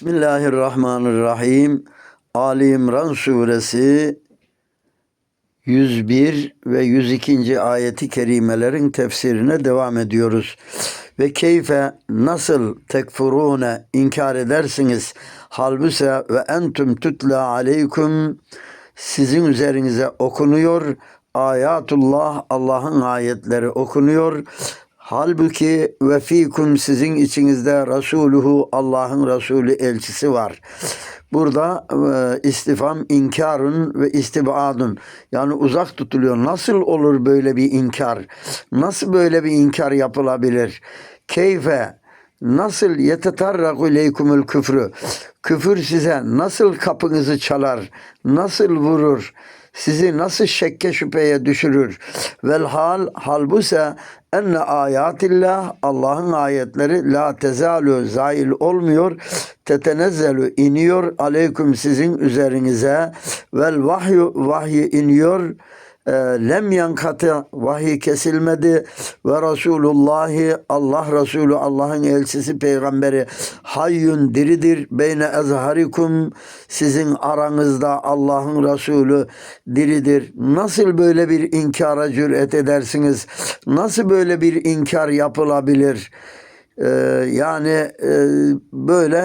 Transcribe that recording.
Bismillahirrahmanirrahim. Ali İmran suresi 101 ve 102. ayeti kerimelerin tefsirine devam ediyoruz. Ve keyfe nasıl tekfurune inkar edersiniz halbüse ve entüm tutla aleykum sizin üzerinize okunuyor ayatullah Allah'ın ayetleri okunuyor Halbuki ve fikum sizin içinizde Resuluhu Allah'ın Resulü elçisi var. Burada e, istifam inkarın ve istibadun yani uzak tutuluyor. Nasıl olur böyle bir inkar? Nasıl böyle bir inkar yapılabilir? Keyfe nasıl yetetarraku ileykumul küfrü? Küfür size nasıl kapınızı çalar? Nasıl vurur? sizi nasıl şekke şüpheye düşürür? Vel hal halbuse enne ayatillah Allah'ın ayetleri la tezalu zail olmuyor. Tetenezzelu iniyor aleyküm sizin üzerinize. Vel vahyu vahyi iniyor e, lem yankatı vahiy kesilmedi ve Resulullahi Allah Resulü Allah'ın elçisi peygamberi hayyun diridir beyne ezharikum sizin aranızda Allah'ın Resulü diridir. Nasıl böyle bir inkara cüret edersiniz? Nasıl böyle bir inkar yapılabilir? Ee, yani e, böyle